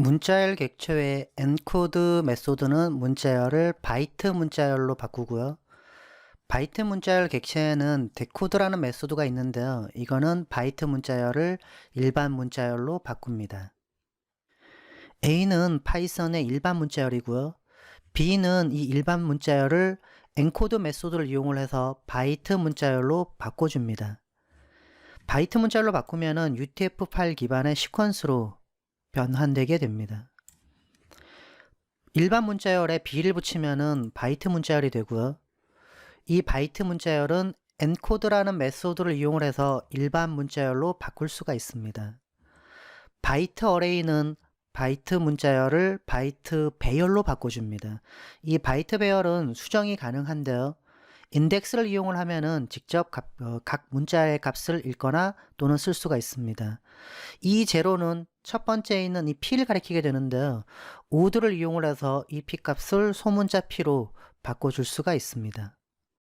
문자열 객체의 엔코드 메소드는 문자열을 바이트 문자열로 바꾸고요. 바이트 문자열 객체에는 데코드라는 메소드가 있는데요. 이거는 바이트 문자열을 일반 문자열로 바꿉니다. A는 파이썬의 일반 문자열이고요. B는 이 일반 문자열을 엔코드 메소드를 이용을 해서 바이트 문자열로 바꿔줍니다. 바이트 문자열로 바꾸면은 UTF 파일 기반의 시퀀스로 변환되게 됩니다. 일반 문자열에 B를 붙이면은 바이트 문자열이 되고요. 이 바이트 문자열은 엔코드라는 메소드를 이용을 해서 일반 문자열로 바꿀 수가 있습니다. 바이트 어레이는 바이트 문자열을 바이트 배열로 바꿔줍니다. 이 바이트 배열은 수정이 가능한데요. 인덱스를 이용을 하면은 직접 값- 어, 각 문자의 값을 읽거나 또는 쓸 수가 있습니다. 이 제로는 첫 번째에 있는 이 p를 가리키게 되는데요. 오드를 이용을 해서 이 p 값을 소문자 p로 바꿔줄 수가 있습니다.